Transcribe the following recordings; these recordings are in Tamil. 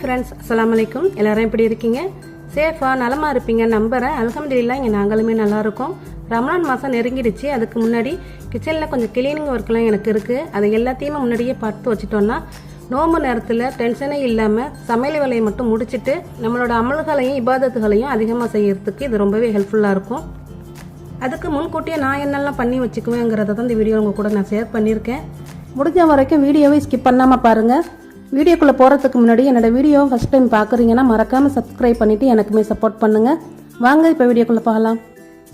ஃப்ரெண்ட்ஸ் அஸ்லாம் அலைக்கும் எல்லாரும் எப்படி இருக்கீங்க? சேஃபாக நலமாக இருப்பீங்க. நம்புறேன். அல்ஹம்துலில்லாஹ் இங்கே நாங்களுமே நல்லாயிருக்கோம் ரமணான் ரமலான் மாதம் நெருங்கிடுச்சு. அதுக்கு முன்னாடி கிச்சனில் கொஞ்சம் கிளீனிங் ஒர்க்லாம் எனக்கு இருக்குது அதை எல்லாத்தையுமே முன்னாடியே பார்த்து வச்சுட்டோன்னா நோம்பு நேரத்தில் டென்ஷனே இல்லாமல் சமையல் வேலையை மட்டும் முடிச்சிட்டு நம்மளோட அமல்களையும் இபாதத்துகளையும் அதிகமாக செய்யறதுக்கு இது ரொம்பவே ஹெல்ப்ஃபுல்லாக இருக்கும். அதுக்கு முன்கூட்டியே நான் என்னெல்லாம் பண்ணி வச்சுக்குவேங்கிறத தான் இந்த வீடியோ உங்கள் கூட நான் ஷேர் பண்ணியிருக்கேன். முடிஞ்ச வரைக்கும் வீடியோவை ஸ்கிப் பண்ணாமல் பாருங்கள் வீடியோக்குள்ளே போகிறதுக்கு முன்னாடி என்னோட வீடியோ ஃபஸ்ட் டைம் பார்க்குறீங்கன்னா மறக்காமல் சப்ஸ்கிரைப் பண்ணிவிட்டு எனக்குமே சப்போர்ட் பண்ணுங்கள் வாங்க இப்போ வீடியோக்குள்ளே பார்க்கலாம்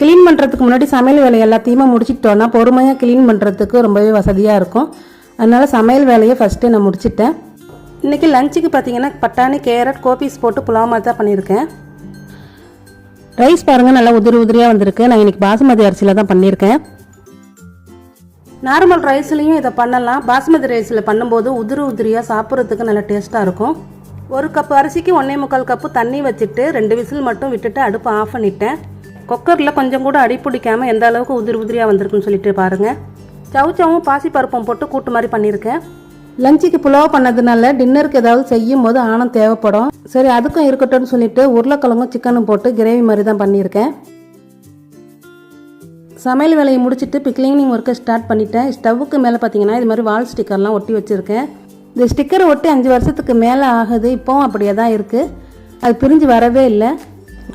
க்ளீன் பண்ணுறதுக்கு முன்னாடி சமையல் வேலை எல்லாத்தையுமே முடிச்சுட்டோன்னா பொறுமையாக க்ளீன் பண்ணுறதுக்கு ரொம்பவே வசதியாக இருக்கும். அதனால் சமையல் வேலையை ஃபஸ்ட்டு நான் முடிச்சிட்டேன். இன்றைக்கி லஞ்சுக்கு பார்த்தீங்கன்னா பட்டாணி கேரட் கோபீஸ் போட்டு புலாவ் மாதிரி தான் பண்ணியிருக்கேன். ரைஸ் பாருங்கள் நல்லா உதிரி உதிரியாக வந்திருக்கு. நான் இன்றைக்கி பாசுமதி அரிசியில் தான் பண்ணியிருக்கேன். நார்மல் ரைஸ்லையும் இதை பண்ணலாம். பாஸ்மதி ரைஸில் பண்ணும்போது உதிரி உதிரியாக சாப்பிட்றதுக்கு நல்லா டேஸ்ட்டாக இருக்கும். ஒரு கப் அரிசிக்கு ஒன்றே முக்கால் கப்பு தண்ணி வச்சுட்டு ரெண்டு விசில் மட்டும் விட்டுட்டு அடுப்பை ஆஃப் பண்ணிட்டேன். குக்கரில் கொஞ்சம் கூட அடி பிடிக்காமல் எந்த அளவுக்கு உதிரி உதிரியாக வந்திருக்குன்னு சொல்லிட்டு பாருங்கள் சவுச்சவும் பாசிப்பருப்பும் போட்டு கூட்டு மாதிரி பண்ணியிருக்கேன். லஞ்சுக்கு புலாவ் பண்ணதுனால டின்னருக்கு ஏதாவது செய்யும் போது ஆணம் தேவைப்படும். சரி அதுக்கும் இருக்கட்டும்னு சொல்லிட்டு உருளைக்கிழங்கும் சிக்கனும் போட்டு கிரேவி மாதிரி தான் பண்ணியிருக்கேன். சமையல் வேலையை முடிச்சுட்டு இப்போ கிளீனிங் ஒர்க்கை ஸ்டார்ட் பண்ணிட்டேன். ஸ்டவ்வுக்கு மேலே பார்த்தீங்கன்னா இது மாதிரி வால் ஸ்டிக்கர்லாம் ஒட்டி வச்சுருக்கேன். இந்த ஸ்டிக்கரை ஒட்டி அஞ்சு வருஷத்துக்கு மேலே ஆகுது. இப்போவும் அப்படியே தான் இருக்குது அது பிரிஞ்சு வரவே இல்லை.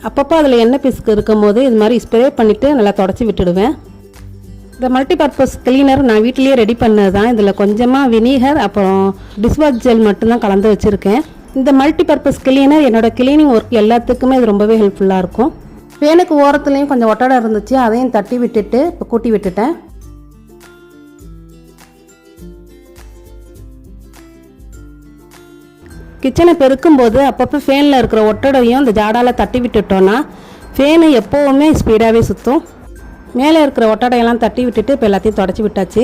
அப்பப்போ அதில் எண்ணெய் பிசுக்கு இருக்கும் போது இது மாதிரி ஸ்ப்ரே பண்ணிவிட்டு நல்லா தொடச்சி விட்டுடுவேன். இந்த மல்டிபர்பஸ் கிளீனர் நான் வீட்டிலேயே ரெடி பண்ணது தான் இதில் கொஞ்சமாக வினீகர் அப்புறம் டிஸ்வாஷ் ஜெல் மட்டும்தான் கலந்து வச்சுருக்கேன். இந்த மல்டிபர்பஸ் கிளீனர் என்னோடய கிளீனிங் ஒர்க் எல்லாத்துக்குமே இது ரொம்பவே ஹெல்ப்ஃபுல்லாக இருக்கும். வேனுக்கு ஓரத்துலேயும் கொஞ்சம் ஒட்டடை இருந்துச்சு அதையும் தட்டி விட்டுட்டு இப்போ கூட்டி விட்டுட்டேன். கிச்சனை பெருக்கும்போது அப்பப்போ ஃபேனில் இருக்கிற ஒட்டடையும் இந்த ஜாடால தட்டி விட்டுட்டோன்னா ஃபேனு எப்போவுமே ஸ்பீடாகவே சுற்றும் மேலே இருக்கிற ஒட்டடையெல்லாம் தட்டி விட்டுட்டு இப்போ எல்லாத்தையும் தொடச்சி விட்டாச்சு.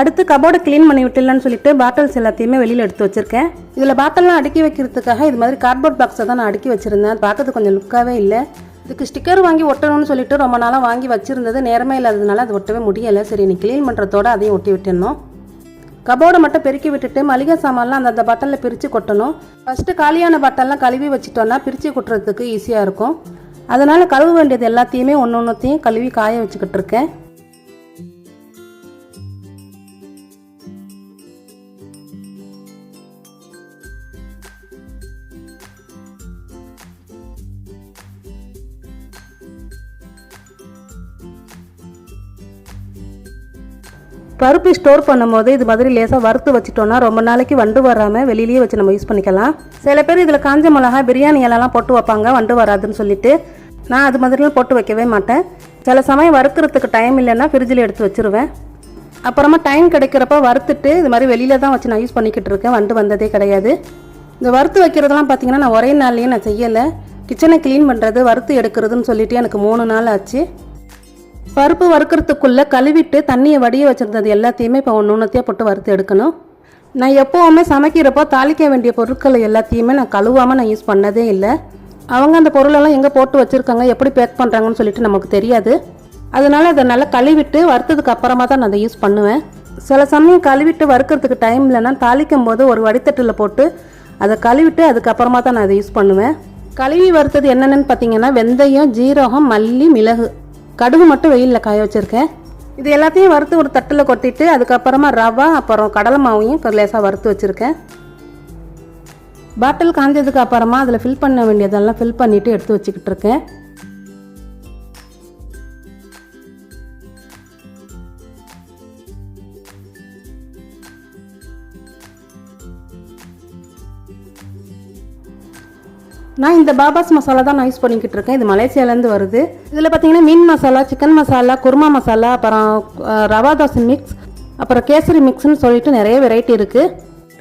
அடுத்து கபோர்டை க்ளீன் பண்ணி விட்டுலன்னு சொல்லிட்டு பாட்டில்ஸ் எல்லாத்தையுமே வெளியில் எடுத்து வச்சுருக்கேன். இதில் பாட்டில்லாம் அடுக்கி வைக்கிறதுக்காக இது மாதிரி கார்ட்போர்ட் பாக்ஸை தான் நான் அடுக்கி வச்சுருந்தேன். பார்க்கறது கொஞ்சம் லுக்காகவே இல்லை. இதுக்கு ஸ்டிக்கர் வாங்கி ஒட்டணும்னு சொல்லிட்டு ரொம்ப நாளாக வாங்கி வச்சுருந்தது. நேரமே இல்லாததுனால அது ஒட்டவே முடியலை. சரி இன்னைக்கு க்ளீன் பண்ணுறதோட அதையும் ஒட்டி விட்டுடணும். கபோர்டை மட்டும் பெருக்கி விட்டுட்டு மளிகை சாமான்லாம் அந்தந்த பட்டனில் பிரித்து கொட்டணும். ஃபஸ்ட்டு காலியான பட்டன்லாம் கழுவி வச்சுட்டோன்னா பிரித்து கொட்டுறதுக்கு ஈஸியாக இருக்கும். அதனால் கழுவ வேண்டியது எல்லாத்தையுமே ஒன்று ஒன்றுத்தையும் கழுவி காய வச்சுக்கிட்டு இருக்கேன். பருப்பு ஸ்டோர் பண்ணும்போது இது மாதிரி லேசாக வறுத்து வச்சுட்டோன்னா ரொம்ப நாளைக்கு வண்டு வராமல் வெளியிலேயே வச்சு நம்ம யூஸ் பண்ணிக்கலாம். சில பேர் இதில் காஞ்ச மிளகா பிரியாணி எல்லாம் போட்டு வைப்பாங்க வண்டு வராதுன்னு சொல்லிட்டு. நான் அது மாதிரிலாம் போட்டு வைக்கவே மாட்டேன். சில சமயம் வறுக்கிறதுக்கு டைம் இல்லைன்னா ஃப்ரிட்ஜில் எடுத்து வச்சிருவேன். அப்புறமா டைம் கிடைக்கிறப்ப வறுத்துட்டு இது மாதிரி வெளியில தான் வச்சு நான் யூஸ் பண்ணிக்கிட்டு இருக்கேன். வண்டு வந்ததே கிடையாது. இந்த வறுத்து வைக்கிறதெல்லாம் பார்த்தீங்கன்னா நான் ஒரே நாள்லேயே நான் செய்யலை. கிச்சனை க்ளீன் பண்ணுறது வறுத்து எடுக்கிறதுன்னு சொல்லிட்டு எனக்கு மூணு நாள் ஆச்சு. பருப்பு வறுக்கிறதுக்குள்ளே கழுவிட்டு தண்ணியை வடிய வச்சுருந்தது எல்லாத்தையுமே இப்போ ஒன்று ஒன்றுத்தையாக போட்டு வறுத்து எடுக்கணும். நான் எப்போவுமே சமைக்கிறப்போ தாளிக்க வேண்டிய பொருட்களை எல்லாத்தையுமே நான் கழுவாமல் நான் யூஸ் பண்ணதே இல்லை. அவங்க அந்த பொருளெல்லாம் எங்கே போட்டு வச்சுருக்காங்க எப்படி பேக் பண்ணுறாங்கன்னு சொல்லிட்டு நமக்கு தெரியாது. அதனால அதை நல்லா கழுவிட்டு வறுத்ததுக்கு அப்புறமா தான் நான் அதை யூஸ் பண்ணுவேன். சில சமயம் கழுவிட்டு வறுக்கிறதுக்கு டைம் இல்லைன்னா தாளிக்கும் போது ஒரு வடித்தட்டில் போட்டு அதை கழுவிட்டு அதுக்கப்புறமா தான் நான் அதை யூஸ் பண்ணுவேன். கழுவி வறுத்தது என்னென்னு பார்த்தீங்கன்னா வெந்தயம் ஜீரகம் மல்லி மிளகு. கடுகு மட்டும் வெயிலில் காய வச்சுருக்கேன். இது எல்லாத்தையும் வறுத்து ஒரு தட்டில் கொட்டிட்டு அதுக்கப்புறமா ரவா அப்புறம் கடலை மாவையும் லேசாக வறுத்து வச்சுருக்கேன். பாட்டில் காஞ்சதுக்கு அப்புறமா அதில் ஃபில் பண்ண வேண்டியதெல்லாம் ஃபில் பண்ணிவிட்டு எடுத்து வச்சுக்கிட்டு இருக்கேன். நான் இந்த பாபாஸ் மசாலா தான் நான் யூஸ் பண்ணிக்கிட்டு இருக்கேன். இது மலேசியாலேருந்து வருது. இதில் பார்த்தீங்கன்னா மீன் மசாலா சிக்கன் மசாலா குருமா மசாலா அப்புறம் ரவா தோசை மிக்ஸ் அப்புறம் கேசரி மிக்ஸ்னு சொல்லிட்டு நிறைய வெரைட்டி இருக்குது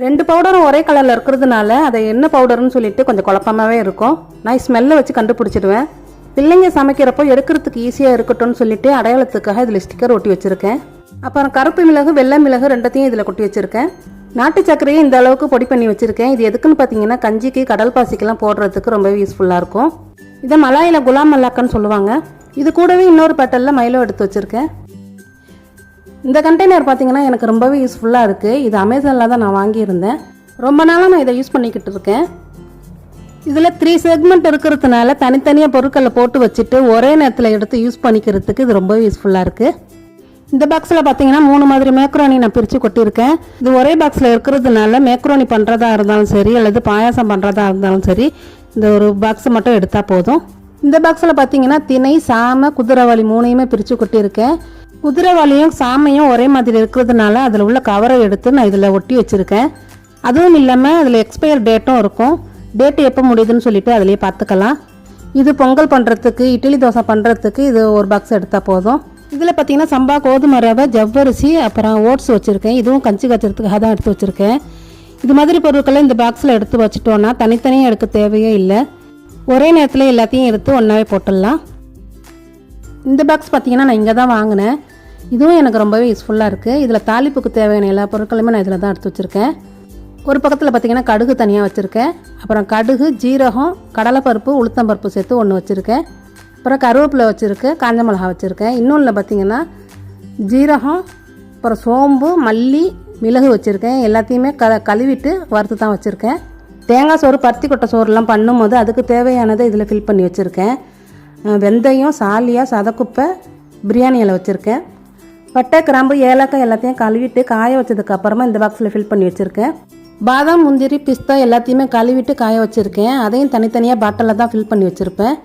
ரெண்டு பவுடரும் ஒரே கலரில் இருக்கிறதுனால அதை என்ன பவுடர்னு சொல்லிட்டு கொஞ்சம் குழப்பமாகவே இருக்கும். நான் ஸ்மெல்லை வச்சு கண்டுபிடிச்சிடுவேன். பிள்ளைங்க சமைக்கிறப்போ எடுக்கிறதுக்கு ஈஸியாக இருக்கட்டும்னு சொல்லிட்டு அடையாளத்துக்காக இதில் ஸ்டிக்கர் ஒட்டி வச்சுருக்கேன். அப்புறம் கருப்பு மிளகு வெள்ளை மிளகு ரெண்டத்தையும் இதில் கொட்டி வச்சுருக்கேன். நாட்டு சர்க்கரையை இந்த அளவுக்கு பொடி பண்ணி வச்சுருக்கேன். இது எதுக்குன்னு பார்த்தீங்கன்னா கஞ்சிக்கு கடல் பாசிக்கெல்லாம் போடுறதுக்கு ரொம்பவே யூஸ்ஃபுல்லாக இருக்கும். இதை மலாயில் குலாம் மல்லாக்கன்னு சொல்லுவாங்க. இது கூடவே இன்னொரு பட்டலில் மயிலோ எடுத்து வச்சுருக்கேன். இந்த கண்டெய்னர் பார்த்தீங்கன்னா எனக்கு ரொம்பவே யூஸ்ஃபுல்லாக இருக்குது இது அமேசானில் தான் நான் வாங்கியிருந்தேன். ரொம்ப நாளாக நான் இதை யூஸ் பண்ணிக்கிட்டு இருக்கேன். இதில் த்ரீ செக்மெண்ட் இருக்கிறதுனால தனித்தனியாக பொருட்களை போட்டு வச்சுட்டு ஒரே நேரத்தில் எடுத்து யூஸ் பண்ணிக்கிறதுக்கு இது ரொம்பவே யூஸ்ஃபுல்லாக இருக்குது இந்த பாக்ஸில் பார்த்தீங்கன்னா மூணு மாதிரி மேக்ரோனி நான் பிரித்து கொட்டியிருக்கேன். இது ஒரே பாக்ஸில் இருக்கிறதுனால மேக்ரோனி பண்ணுறதா இருந்தாலும் சரி அல்லது பாயாசம் பண்ணுறதா இருந்தாலும் சரி இந்த ஒரு பாக்ஸ் மட்டும் எடுத்தால் போதும். இந்த பாக்ஸில் பார்த்தீங்கன்னா திணை சாமை குதிரைவாளி மூணையுமே பிரித்து கொட்டியிருக்கேன். குதிரைவாளியும் சாமையும் ஒரே மாதிரி இருக்கிறதுனால அதில் உள்ள கவரை எடுத்து நான் இதில் ஒட்டி வச்சுருக்கேன். அதுவும் இல்லாமல் அதில் எக்ஸ்பயர் டேட்டும் இருக்கும். டேட்டு எப்போ முடியுதுன்னு சொல்லிட்டு அதிலே பார்த்துக்கலாம் இது பொங்கல் பண்ணுறதுக்கு இட்லி தோசை பண்ணுறதுக்கு இது ஒரு பாக்ஸ் எடுத்தால் போதும். இதில் பார்த்தீங்கன்னா சம்பா கோதுமை ரவை ஜவ்வரிசி அப்புறம் ஓட்ஸ் வச்சுருக்கேன். இதுவும் கஞ்சி காய்ச்சறதுக்காக தான் எடுத்து வச்சுருக்கேன். இது மாதிரி பொருட்களை இந்த பாக்ஸில் எடுத்து வச்சுட்டோன்னா தனித்தனியாக எடுக்க தேவையே இல்லை. ஒரே நேரத்தில் எல்லாத்தையும் எடுத்து ஒன்றாவே போட்டுடலாம். இந்த பாக்ஸ் பார்த்தீங்கன்னா நான் இங்கே தான் வாங்கினேன். இதுவும் எனக்கு ரொம்பவே யூஸ்ஃபுல்லாக இருக்குது இதில் தாளிப்புக்கு தேவையான எல்லா பொருட்களுமே நான் இதில் தான் எடுத்து வச்சுருக்கேன். ஒரு பக்கத்தில் பார்த்தீங்கன்னா கடுகு தனியாக வச்சுருக்கேன். அப்புறம் கடுகு ஜீரகம் கடலைப்பருப்பு உளுத்தம்பருப்பு சேர்த்து ஒன்று வச்சுருக்கேன். அப்புறம் கருவேப்பிலை வச்சுருக்கேன் காஞ்ச மிளகா வச்சுருக்கேன். இன்னொன்று பார்த்திங்கன்னா ஜீரகம் அப்புறம் சோம்பு மல்லி மிளகு வச்சுருக்கேன். எல்லாத்தையுமே க கழுவிட்டு வறுத்து தான் வச்சுருக்கேன். தேங்காய் சோறு பருத்தி கொட்டை சோறுலாம் பண்ணும்போது அதுக்கு தேவையானதை இதில் ஃபில் பண்ணி வச்சுருக்கேன். வெந்தயம் சாலியாக சதக்குப்பை பிரியாணி இலை வச்சுருக்கேன். பட்டை கிராம்பு ஏலக்காய் எல்லாத்தையும் கழுவிட்டு காய வச்சதுக்கப்புறமா இந்த பாக்ஸில் ஃபில் பண்ணி வச்சுருக்கேன். பாதாம் முந்திரி பிஸ்தா எல்லாத்தையுமே கழுவிட்டு காய வச்சுருக்கேன். அதையும் தனித்தனியாக பாட்டிலில் தான் ஃபில் பண்ணி வச்சுருப்பேன்.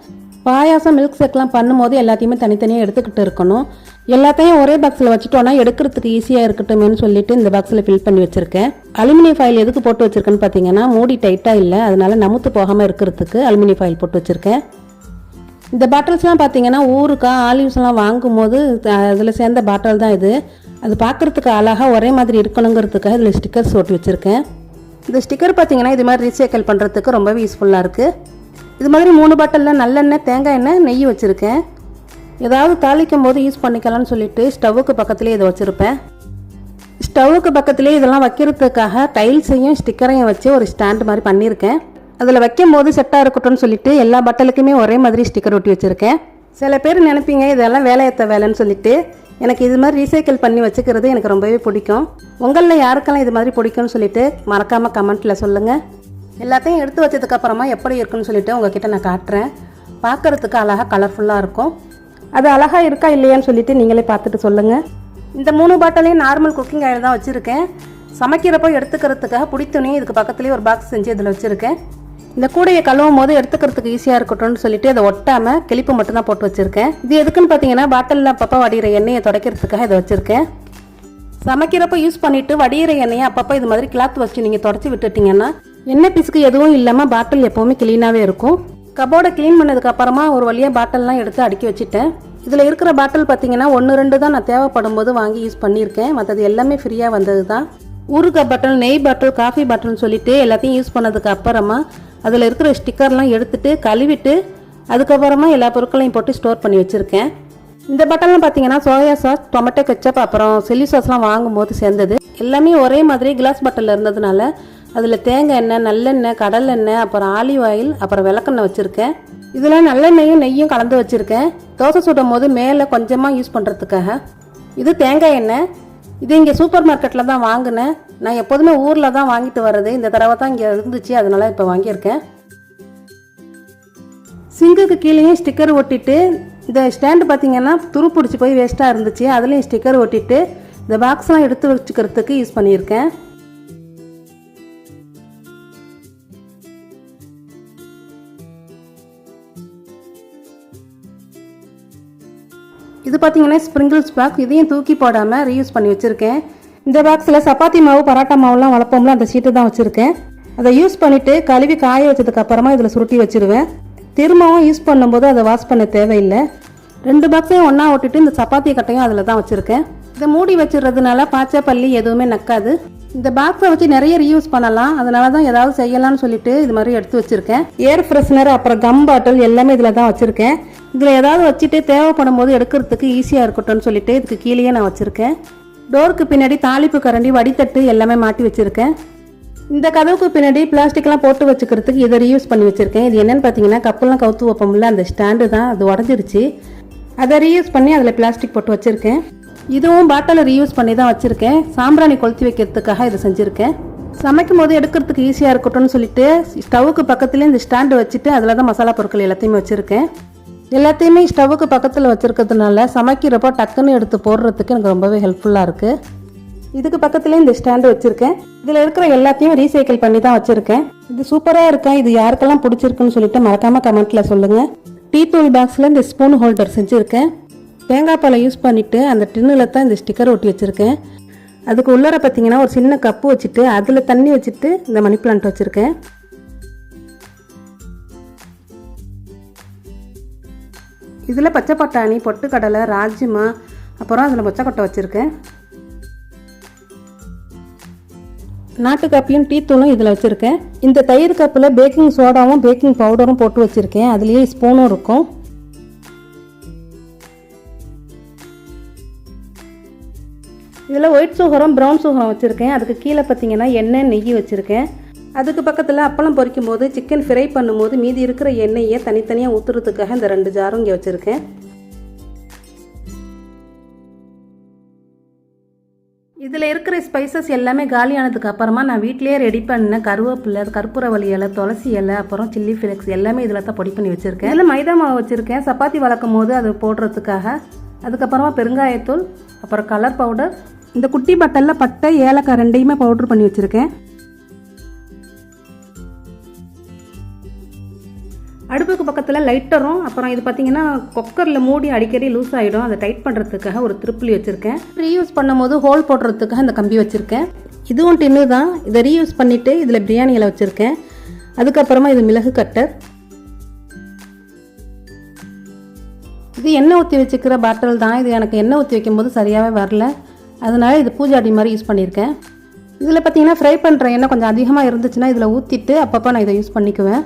பாயாசம் மில்க் ஷேக்லாம் பண்ணும்போது எல்லாத்தையுமே தனித்தனியாக எடுத்துக்கிட்டு இருக்கணும். எல்லாத்தையும் ஒரே பாக்ஸில் வச்சுட்டோன்னா எடுக்கிறதுக்கு ஈஸியாக இருக்கட்டுமேனு சொல்லிட்டு இந்த பாக்ஸில் ஃபில் பண்ணி வச்சுருக்கேன். அலுமினிய ஃபைல் எதுக்கு போட்டு வச்சுருக்கேன்னு பார்த்தீங்கன்னா மூடி டைட்டாக இல்லை. அதனால நமுத்து போகாமல் இருக்கிறதுக்கு அலுமினிய ஃபைல் போட்டு வச்சுருக்கேன். இந்த பாட்டில்ஸ்லாம் பார்த்தீங்கன்னா ஊருக்கா ஆலிவ்ஸ்லாம் வாங்கும்போது அதில் சேர்ந்த பாட்டில் தான் இது. அது பார்க்குறதுக்கு அழகாக ஒரே மாதிரி இருக்கணுங்கிறதுக்காக இதில் ஸ்டிக்கர்ஸ் ஒட்டி வச்சுருக்கேன். இந்த ஸ்டிக்கர் பார்த்தீங்கன்னா இது மாதிரி ரீசைக்கிள் பண்ணுறதுக்கு ரொம்பவே யூஸ்ஃபுல்லாக இருக்குது இது மாதிரி மூணு பாட்டிலில் நல்லெண்ணெய் தேங்காய் எண்ணெய் நெய் வச்சுருக்கேன். ஏதாவது தாளிக்கும் போது யூஸ் பண்ணிக்கலாம்னு சொல்லிட்டு ஸ்டவ்வுக்கு பக்கத்துலேயே இதை வச்சுருப்பேன். ஸ்டவ்வுக்கு பக்கத்துலேயே இதெல்லாம் வைக்கிறதுக்காக டைல்ஸையும் ஸ்டிக்கரையும் வச்சு ஒரு ஸ்டாண்ட் மாதிரி பண்ணியிருக்கேன். அதில் வைக்கும் போது செட்டாக இருக்கட்டும்னு சொல்லிட்டு எல்லா பட்டலுக்குமே ஒரே மாதிரி ஸ்டிக்கர் ஒட்டி வச்சுருக்கேன். சில பேர் நினைப்பீங்க இதெல்லாம் வேலையத்த வேலைன்னு சொல்லிட்டு. எனக்கு இது மாதிரி ரீசைக்கிள் பண்ணி வச்சுக்கிறது எனக்கு ரொம்பவே பிடிக்கும். உங்களில் யாருக்கெல்லாம் இது மாதிரி பிடிக்கும்னு சொல்லிட்டு மறக்காமல் கமெண்ட்டில் சொல்லுங்கள் எல்லாத்தையும் எடுத்து வச்சதுக்கப்புறமா எப்படி இருக்குன்னு சொல்லிட்டு உங்ககிட்ட நான் காட்டுறேன். பார்க்கறதுக்கு அழகாக கலர்ஃபுல்லாக இருக்கும். அது அழகாக இருக்கா இல்லையான்னு சொல்லிட்டு நீங்களே பார்த்துட்டு சொல்லுங்கள் இந்த மூணு பாட்டிலையும் நார்மல் குக்கிங் ஆயில் தான் வச்சுருக்கேன். சமைக்கிறப்போ எடுத்துக்கிறதுக்காக புடித்துணி இதுக்கு பக்கத்துலேயே ஒரு பாக்ஸ் செஞ்சு இதில் வச்சுருக்கேன். இந்த கூடையை கழுவும் போது எடுத்துக்கிறதுக்கு ஈஸியாக இருக்கட்டும்னு சொல்லிட்டு அதை ஒட்டாமல் கிளிப்பு மட்டும் தான் போட்டு வச்சுருக்கேன். இது எதுக்குன்னு பார்த்தீங்கன்னா பாட்டிலில் அப்பப்போ வடிகிற எண்ணெயை துடைக்கிறதுக்காக இதை வச்சுருக்கேன். சமைக்கிறப்போ யூஸ் பண்ணிவிட்டு வடிகிற எண்ணெயை அப்பப்போ இது மாதிரி கிளாத் வச்சு நீங்கள் தொடச்சி விட்டுட்டீங்கன்னா எண்ணெய் பிசுக்கு எதுவும் இல்லாமல் பாட்டில் எப்போவுமே க்ளீனாகவே இருக்கும். கபோர்டை க்ளீன் பண்ணதுக்கு அப்புறமா ஒரு வழியாக பாட்டில்லாம் எடுத்து அடுக்கி வச்சுட்டேன். இதில் இருக்கிற பாட்டில் பார்த்தீங்கன்னா ஒன்று ரெண்டு தான் நான் தேவைப்படும் போது வாங்கி யூஸ் பண்ணியிருக்கேன். மற்றது எல்லாமே ஃப்ரீயாக வந்தது தான் ஊறுகாய் பாட்டில் நெய் பாட்டில் காஃபி பாட்டில்னு சொல்லிட்டு எல்லாத்தையும் யூஸ் பண்ணதுக்கு அப்புறமா அதில் இருக்கிற ஸ்டிக்கர்லாம் எடுத்துட்டு கழுவிட்டு அதுக்கப்புறமா எல்லா பொருட்களையும் போட்டு ஸ்டோர் பண்ணி வச்சுருக்கேன். இந்த பாட்டில்லாம் பார்த்தீங்கன்னா சோயா சாஸ் டொமேட்டோ கெச்சப் அப்புறம் சில்லி சாஸ்லாம் வாங்கும்போது சேர்ந்தது. எல்லாமே ஒரே மாதிரி கிளாஸ் பாட்டில் இருந்ததுனால அதில் தேங்காய் எண்ணெய் நல்லெண்ணெய் கடலெண்ணெய் அப்புறம் ஆலிவ் ஆயில் அப்புறம் விளக்கெண்ணெய் வச்சுருக்கேன். இதில் நல்லெண்ணெயும் நெய்யும் கலந்து வச்சுருக்கேன். தோசை சுடும் போது மேலே கொஞ்சமாக யூஸ் பண்ணுறதுக்காக இது தேங்காய் எண்ணெய். இது இங்கே சூப்பர் மார்க்கெட்டில் தான் வாங்கினேன். நான் எப்போதுமே ஊரில் தான் வாங்கிட்டு வர்றது. இந்த தடவை தான் இங்கே இருந்துச்சு. அதனால் இப்போ வாங்கியிருக்கேன். சிங்குக்கு கீழேயும் ஸ்டிக்கர் ஒட்டிட்டு இந்த ஸ்டாண்டு பார்த்தீங்கன்னா துரு பிடிச்சி போய் வேஸ்ட்டாக இருந்துச்சு. அதுலேயும் ஸ்டிக்கர் ஒட்டிட்டு இந்த பாக்ஸ்லாம் எடுத்து வச்சுக்கிறதுக்கு யூஸ் பண்ணியிருக்கேன். இது பார்த்தீங்கன்னா ஸ்ப்ரிங்கிள்ஸ் பேக் இதையும் தூக்கி போடாமல் ரீயூஸ் பண்ணி வச்சுருக்கேன். இந்த பாக்ஸில் சப்பாத்தி மாவு பரோட்டா மாவுலாம் வளர்ப்போம்ல அந்த சீட்டை தான் வச்சுருக்கேன். அதை யூஸ் பண்ணிவிட்டு கழுவி காய வச்சதுக்கப்புறமா இதில் சுருட்டி வச்சிருவேன். திரும்பவும் யூஸ் பண்ணும்போது அதை வாஷ் பண்ண தேவையில்லை. ரெண்டு பாக்ஸையும் ஒன்றா ஒட்டிட்டு இந்த சப்பாத்தி கட்டையும் அதில் தான் வச்சுருக்கேன். இதை மூடி வச்சிடுறதுனால பாச்சை பள்ளி எதுவுமே நக்காது. இந்த பாக்ஸை வச்சு நிறைய ரீயூஸ் பண்ணலாம். அதனால தான் ஏதாவது செய்யலாம்னு சொல்லிட்டு இது மாதிரி எடுத்து வச்சுருக்கேன். ஏர் ஃப்ரெஷ்னர் அப்புறம் கம் பாட்டில் எல்லாமே இதில் தான் வச்சுருக்கேன். இதில் ஏதாவது வச்சுட்டு தேவைப்படும் போது எடுக்கிறதுக்கு ஈஸியாக இருக்கட்டும்னு சொல்லிட்டு இதுக்கு கீழேயே நான் வச்சுருக்கேன். டோருக்கு பின்னாடி தாளிப்பு கரண்டி வடித்தட்டு எல்லாமே மாட்டி வச்சுருக்கேன். இந்த கதவுக்கு பின்னாடி பிளாஸ்டிக்லாம் போட்டு வச்சுக்கிறதுக்கு இதை ரீயூஸ் பண்ணி வச்சுருக்கேன். இது என்னென்னு பார்த்தீங்கன்னா கப்பெல்லாம் கவுத்து வைப்போம்ல அந்த ஸ்டாண்டு தான் அது உடஞ்சிருச்சு. அதை ரீயூஸ் பண்ணி அதில் பிளாஸ்டிக் போட்டு வச்சுருக்கேன். இதுவும் பாட்டில் ரீயூஸ் பண்ணி தான் வச்சுருக்கேன். சாம்பிராணி கொளுத்தி வைக்கிறதுக்காக இதை செஞ்சுருக்கேன். சமைக்கும் போது எடுக்கிறதுக்கு ஈஸியாக இருக்கட்டும்னு சொல்லிட்டு ஸ்டவ்வுக்கு பக்கத்துலேயே இந்த ஸ்டாண்டு வச்சுட்டு அதில் தான் மசாலா பொருட்கள் எல்லாத்தையுமே வச்சுருக்கேன். எல்லாத்தையுமே ஸ்டவ்வுக்கு பக்கத்தில் வச்சுருக்கிறதுனால சமைக்கிறப்போ டக்குன்னு எடுத்து போடுறதுக்கு எனக்கு ரொம்பவே ஹெல்ப்ஃபுல்லாக இருக்குது இதுக்கு பக்கத்துலேயே இந்த ஸ்டாண்டு வச்சுருக்கேன். இதில் இருக்கிற எல்லாத்தையும் ரீசைக்கிள் பண்ணி தான் வச்சுருக்கேன். இது சூப்பராக இருக்கா? இது யாருக்கெல்லாம் பிடிச்சிருக்குன்னு சொல்லிட்டு மறக்காமல் கமெண்ட்டில் சொல்லுங்கள் டீ தூள் பாக்ஸில் இந்த ஸ்பூன் ஹோல்டர் செஞ்சுருக்கேன். தேங்காய் பாலை யூஸ் பண்ணிவிட்டு அந்த டின்னில் தான் இந்த ஸ்டிக்கர் ஒட்டி வச்சுருக்கேன். அதுக்கு உள்ளார பார்த்தீங்கன்னா ஒரு சின்ன கப்பு வச்சுட்டு அதில் தண்ணி வச்சுட்டு இந்த மணி பிளான்ட் வச்சுருக்கேன். இதில் பச்சை பட்டாணி பொட்டுக்கடலை ராஜ்மா அப்புறம் அதில் மொச்சக்கொட்டை வச்சுருக்கேன். நாட்டு காப்பியும் டீ தூளும் இதில் வச்சுருக்கேன். இந்த தயிர் கப்பில் பேக்கிங் சோடாவும் பேக்கிங் பவுடரும் போட்டு வச்சுருக்கேன். அதுலேயே ஸ்பூனும் இருக்கும். இதில் ஒயிட் சுகரம் ப்ரௌன் சுகரம் வச்சுருக்கேன். அதுக்கு கீழே பார்த்தீங்கன்னா எண்ணெய் நெய் வச்சுருக்கேன். அதுக்கு பக்கத்தில் அப்பளம் பொரிக்கும் போது சிக்கன் ஃப்ரை பண்ணும்போது மீதி இருக்கிற எண்ணெயை தனித்தனியாக ஊற்றுறதுக்காக இந்த ரெண்டு ஜாரும் இங்கே வச்சுருக்கேன். இதில் இருக்கிற ஸ்பைசஸ் எல்லாமே காலியானதுக்கு அப்புறமா நான் வீட்டிலேயே ரெடி பண்ண கருவேப்பிலை கற்பூரவள்ளி இலை துளசி இலை அப்புறம் சில்லி ஃபிளெக்ஸ் எல்லாமே இதில் தான் பொடி பண்ணி வச்சுருக்கேன். இதில் மைதா மாவு வச்சுருக்கேன். சப்பாத்தி வளர்க்கும் போது அது போடுறதுக்காக அதுக்கப்புறமா பெருங்காயத்தூள் அப்புறம் கலர் பவுடர் இந்த குட்டி பட்டலில் பட்டை ஏலக்காய் ரெண்டையுமே பவுடர் பண்ணி வச்சுருக்கேன். அடுப்புக்கு பக்கத்தில் லைட்டரும் அப்புறம் இது பார்த்தீங்கன்னா குக்கரில் மூடி அடிக்கடி லூஸ் ஆகிடும் அதை டைட் பண்ணுறதுக்காக ஒரு திருப்புளி வச்சுருக்கேன். ரீயூஸ் பண்ணும்போது ஹோல் போடுறதுக்காக இந்த கம்பி வச்சுருக்கேன். இதுவும் டின்னு தான். இதை ரீயூஸ் பண்ணிவிட்டு இதில் பிரியாணி இலை வச்சுருக்கேன். அதுக்கப்புறமா இது மிளகு கட்டர் இது எண்ணெய் ஊற்றி வச்சுக்கிற பாட்டில் தான். இது எனக்கு எண்ணெய் ஊற்றி வைக்கும்போது சரியாகவே வரல. அதனால் இது பூஜாடி மாதிரி யூஸ் பண்ணியிருக்கேன். இதில் பார்த்தீங்கன்னா ஃப்ரை பண்ணுற எண்ணெய் கொஞ்சம் அதிகமாக இருந்துச்சுன்னா இதில் ஊற்றிட்டு அப்பப்போ நான் இதை யூஸ் பண்ணிக்குவேன்.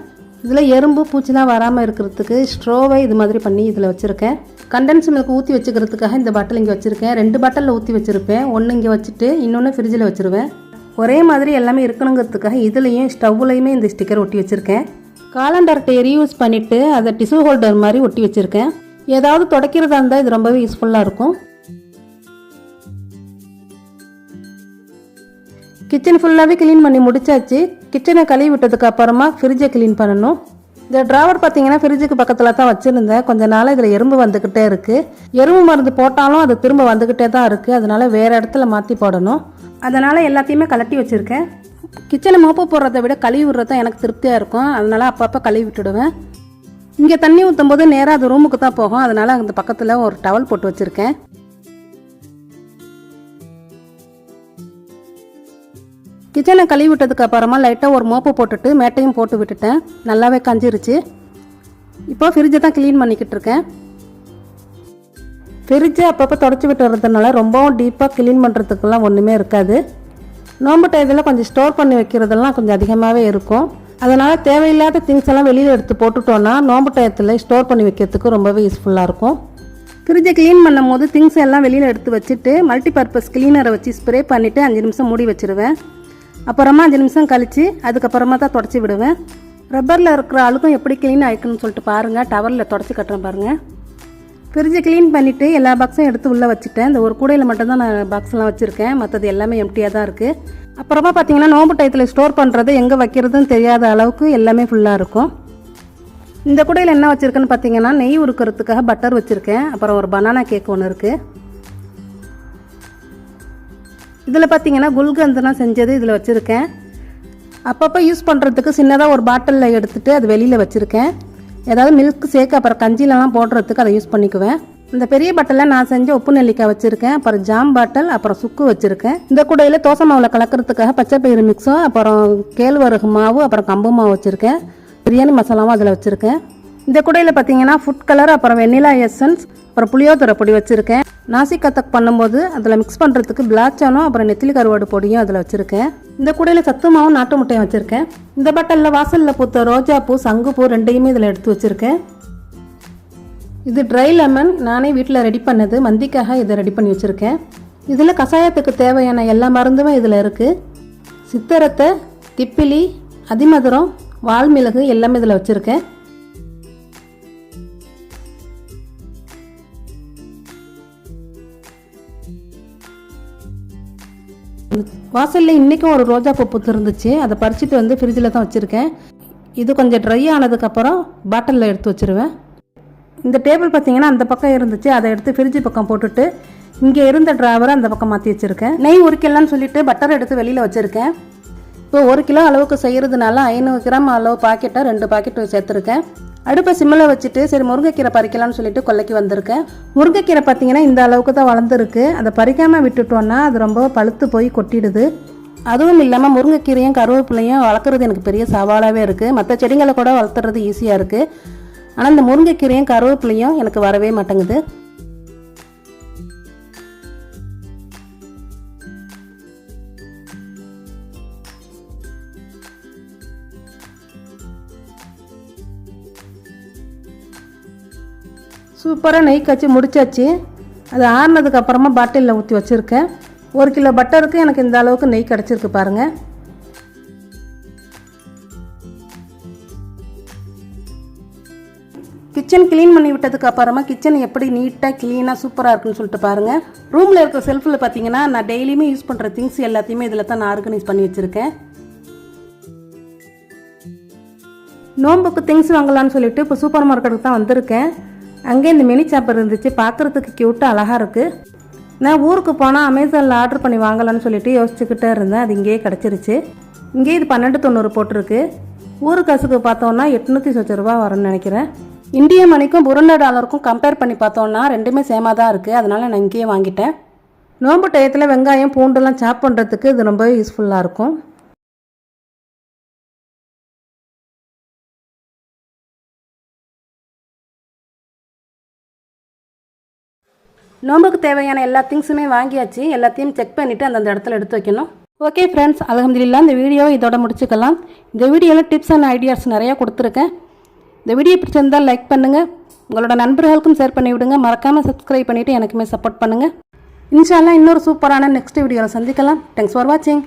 இதில் எறும்பு பூச்சிலாம் வராமல் இருக்கிறதுக்கு ஸ்ட்ரோவை இது மாதிரி பண்ணி இதில் வச்சுருக்கேன். கண்டென்ஸ் மில்க் ஊற்றி வச்சுக்கிறதுக்காக இந்த பாட்டில் இங்கே வச்சுருக்கேன். ரெண்டு பாட்டிலில் ஊற்றி வச்சுருப்பேன். ஒன்று இங்கே வச்சுட்டு இன்னொன்று ஃப்ரிட்ஜில் வச்சுருவேன். ஒரே மாதிரி எல்லாமே இருக்கணுங்கிறதுக்காக இதுலேயும் ஸ்டவ்லையுமே இந்த ஸ்டிக்கர் ஒட்டி வச்சுருக்கேன். காலண்டர்ட்டை ரீயூஸ் பண்ணிவிட்டு அதை டிஷ்யூ ஹோல்டர் மாதிரி ஒட்டி வச்சுருக்கேன். ஏதாவது துடைக்கிறதா இருந்தால் இது ரொம்பவே யூஸ்ஃபுல்லாக இருக்கும். கிச்சன் ஃபுல்லாகவே க்ளீன் பண்ணி முடிச்சாச்சு. கிச்சனை கழுவி விட்டதுக்கு அப்புறமா ஃப்ரிட்ஜை க்ளீன் பண்ணணும். இந்த ட்ராவர் பார்த்தீங்கன்னா ஃப்ரிட்ஜுக்கு பக்கத்தில் தான் வச்சுருந்தேன். கொஞ்ச நாள் இதில் எறும்பு வந்துக்கிட்டே இருக்குது எறும்பு மருந்து போட்டாலும் அது திரும்ப வந்துக்கிட்டே தான் இருக்குது அதனால வேறு இடத்துல மாற்றி போடணும். அதனால் எல்லாத்தையுமே கலட்டி வச்சுருக்கேன். கிச்சனை மோப்பு போடுறத விட கழுவி விடுறது தான் எனக்கு திருப்தியாக இருக்கும். அதனால் அப்பப்போ கழுவி விட்டுடுவேன். இங்கே தண்ணி ஊற்றும் போது நேராக அது ரூமுக்கு தான் போகும். அதனால் அந்த பக்கத்தில் ஒரு டவல் போட்டு வச்சுருக்கேன். கிச்சனை கழுவி விட்டதுக்கு அப்புறமா லைட்டாக ஒரு மோப்பு போட்டுட்டு மேட்டையும் போட்டு விட்டுட்டேன். நல்லாவே கஞ்சிருச்சு. இப்போ ஃப்ரிட்ஜை தான் க்ளீன் பண்ணிக்கிட்டு இருக்கேன். ஃப்ரிட்ஜை அப்பப்போ தொடச்சி விட்டு வர்றதுனால ரொம்பவும் டீப்பாக க்ளீன் பண்ணுறதுக்கெல்லாம் ஒன்றுமே இருக்காது. நோம்பு டயத்தில் கொஞ்சம் ஸ்டோர் பண்ணி வைக்கிறதெல்லாம் கொஞ்சம் அதிகமாகவே இருக்கும். அதனால் தேவையில்லாத திங்ஸ் எல்லாம் வெளியில் எடுத்து போட்டுட்டோன்னா நோம்பு டயத்தில் ஸ்டோர் பண்ணி வைக்கிறதுக்கு ரொம்பவே யூஸ்ஃபுல்லாக இருக்கும். ஃப்ரிட்ஜை க்ளீன் பண்ணும் போது திங்ஸ் எல்லாம் வெளியில் எடுத்து வச்சுட்டு மல்டி பர்பஸ் கிளீனரை வச்சு ஸ்ப்ரே பண்ணிவிட்டு அஞ்சு நிமிஷம் மூடி வச்சுருவேன். அப்புறமா அஞ்சு நிமிஷம் கழித்து அதுக்கப்புறமா தான் தொடச்சி விடுவேன். ரப்பரில் இருக்கிற அழுக்கும் எப்படி க்ளீன் ஆகிக்கணும்னு சொல்லிட்டு பாருங்கள் டவரில் தொடச்சி கட்டுறேன் பாருங்கள் ஃப்ரிட்ஜை க்ளீன் பண்ணிவிட்டு எல்லா பாக்ஸும் எடுத்து உள்ளே வச்சுட்டேன். இந்த ஒரு கூடையில் மட்டும்தான் நான் பாக்ஸ்லாம் வச்சுருக்கேன். மற்றது எல்லாமே எம்டியாக தான் இருக்குது அப்புறமா பார்த்தீங்கன்னா நோம்பு டயத்தில் ஸ்டோர் பண்ணுறது எங்கே வைக்கிறதுன்னு தெரியாத அளவுக்கு எல்லாமே ஃபுல்லாக இருக்கும். இந்த கூடையில் என்ன வச்சுருக்கேன்னு பார்த்தீங்கன்னா நெய் உருக்கிறதுக்காக பட்டர் வச்சுருக்கேன். அப்புறம் ஒரு பனானா கேக் ஒன்று இருக்குது இதில் பார்த்தீங்கன்னா குல்கந்தெலாம் செஞ்சது இதில் வச்சுருக்கேன். அப்பப்போ யூஸ் பண்ணுறதுக்கு சின்னதாக ஒரு பாட்டிலில் எடுத்துகிட்டு அது வெளியில் வச்சுருக்கேன். ஏதாவது மில்க் சேர்க்க அப்புறம் கஞ்சிலலாம் போடுறதுக்கு அதை யூஸ் பண்ணிக்குவேன். இந்த பெரிய பாட்டிலில் நான் செஞ்ச உப்பு நெல்லிக்காய் வச்சுருக்கேன் அப்புறம் ஜாம் பாட்டில் அப்புறம் சுக்கு வச்சுருக்கேன். இந்த கூடையில் தோசை மாவில் கலக்கிறதுக்காக பச்சை பயிறு மிக்ஸும் அப்புறம் கேழ்வரகு மாவு அப்புறம் கம்பு மாவு வச்சுருக்கேன். பிரியாணி மசாலாவும் அதில் வச்சுருக்கேன். இந்த குடையில் பார்த்தீங்கன்னா ஃபுட் கலர் அப்புறம் வெண்ணிலா எசன்ஸ் அப்புறம் புளியோதரை பொடி வச்சுருக்கேன். நாசி கத்தக் பண்ணும்போது அதில் மிக்ஸ் பண்ணுறதுக்கு பிளாச்சானும் அப்புறம் நெத்திலி கருவாடு பொடியும் அதில் வச்சுருக்கேன். இந்த கூடையில் சத்து மாவும் நாட்டு முட்டையும் வச்சுருக்கேன். இந்த பட்டலில் வாசலில் பூத்த ரோஜா பூ சங்குப்பூ ரெண்டையுமே இதில் எடுத்து வச்சுருக்கேன். இது ட்ரை லெமன் நானே வீட்டில் ரெடி பண்ணது. மந்திக்காக இதை ரெடி பண்ணி வச்சுருக்கேன். இதில் கஷாயத்துக்கு தேவையான எல்லா மருந்துமே இதில் இருக்குது சித்தரத்தை திப்பிலி அதிமதுரம் வால்மிளகு எல்லாமே இதில் வச்சுருக்கேன். வாசலில் இன்றைக்கும் ஒரு ரோஜா பூ பூத்து இருந்துச்சு அதை பறிச்சுட்டு வந்து ஃப்ரிட்ஜில் தான் வச்சுருக்கேன். இது கொஞ்சம் ட்ரை ஆனதுக்கப்புறம் பாட்டிலில் எடுத்து வச்சுருவேன். இந்த டேபிள் பார்த்தீங்கன்னா அந்த பக்கம் இருந்துச்சு. அதை எடுத்து ஃப்ரிட்ஜ் பக்கம் போட்டுட்டு இங்கே இருந்த ட்ராவரை அந்த பக்கம் மாற்றி வச்சுருக்கேன். நெய் உரிக்கலாம்னு சொல்லிட்டு பட்டர் எடுத்து வெளியில் வச்சுருக்கேன். இப்போ ஒரு கிலோ அளவுக்கு செய்கிறதுனால ஐநூறு கிராம் அளவு பாக்கெட்டை ரெண்டு பாக்கெட்டு சேர்த்துருக்கேன். அடுப்பை சிம்மில் வச்சுட்டு சரி முருங்கைக்கீரை பறிக்கலாம்னு சொல்லிட்டு கொல்லைக்கு வந்திருக்கேன். முருங்கைக்கீரை பார்த்தீங்கன்னா இந்த அளவுக்கு தான் வளர்ந்துருக்கு. அதை பறிக்காமல் விட்டுட்டோன்னா அது ரொம்ப பழுத்து போய் கொட்டிடுது. அதுவும் இல்லாமல் முருங்கைக்கீரையும் கருவேப்பிலையும் வளர்க்குறது எனக்கு பெரிய சவாலாகவே இருக்குது மற்ற செடிங்களை கூட வளர்த்துறது ஈஸியாக இருக்குது ஆனால் இந்த முருங்கைக்கீரையும் கருவேப்பிலையும் எனக்கு வரவே மாட்டேங்குது. சூப்பராக நெய் காய்ச்சி முடிச்சாச்சு. அது ஆறுனதுக்கு அப்புறமா பாட்டிலில் ஊற்றி வச்சுருக்கேன். ஒரு கிலோ பட்டருக்கு எனக்கு இந்த அளவுக்கு நெய் கிடச்சிருக்கு பாருங்கள் கிச்சன் க்ளீன் பண்ணி விட்டதுக்கு அப்புறமா கிச்சன் எப்படி நீட்டாக க்ளீனாக சூப்பராக இருக்குன்னு சொல்லிட்டு பாருங்கள் ரூமில் இருக்க செல்ஃபில் பார்த்தீங்கன்னா நான் டெய்லியுமே யூஸ் பண்ணுற திங்ஸ் எல்லாத்தையுமே இதில் தான் நான் ஆர்கனைஸ் பண்ணி வச்சுருக்கேன். நோம்புக்கு திங்ஸ் வாங்கலாம்னு சொல்லிட்டு இப்போ சூப்பர் மார்க்கெட்டுக்கு தான் வந்திருக்கேன். அங்கே இந்த மினி சாப்பர் இருந்துச்சு. பார்க்குறதுக்கு க்யூட்டாக அழகாக இருக்குது நான் ஊருக்கு போனால் அமேசானில் ஆர்டர் பண்ணி வாங்கலாம்னு சொல்லிட்டு யோசிச்சுக்கிட்டே இருந்தேன். அது இங்கேயே கிடச்சிருச்சு. இங்கேயே இது பன்னெண்டு தொண்ணூறு போட்டிருக்கு. ஊரு காசுக்கு பார்த்தோன்னா எட்நூற்றி சொச்ச ரூபா வரும்னு நினைக்கிறேன். இந்திய மணிக்கும் புரண்ட டாலருக்கும் கம்பேர் பண்ணி பார்த்தோன்னா ரெண்டுமே சேமாக தான் இருக்குது அதனால் நான் இங்கேயே வாங்கிட்டேன். நோம்பு டயத்தில் வெங்காயம் பூண்டுலாம் சாப் பண்ணுறதுக்கு இது ரொம்ப யூஸ்ஃபுல்லாக இருக்கும். நோம்புக்கு தேவையான எல்லா திங்ஸுமே வாங்கியாச்சு. எல்லாத்தையும் செக் பண்ணிவிட்டு அந்தந்த இடத்துல எடுத்து வைக்கணும். ஓகே ஃப்ரெண்ட்ஸ் அலமதுல்லா இந்த வீடியோவை இதோட முடிச்சுக்கலாம். இந்த வீடியோவில் டிப்ஸ் அண்ட் ஐடியாஸ் நிறையா கொடுத்துருக்கேன். இந்த வீடியோ பிடிச்சிருந்தால் லைக் பண்ணுங்கள் உங்களோட நண்பர்களுக்கும் ஷேர் பண்ணி விடுங்க. மறக்காமல் சப்ஸ்கிரைப் பண்ணிவிட்டு எனக்குமே சப்போர்ட் பண்ணுங்கள் இன்ஷால்லாம் இன்னொரு சூப்பரான நெக்ஸ்ட் வீடியோவில் சந்திக்கலாம். தேங்க்ஸ் ஃபார் வாட்சிங்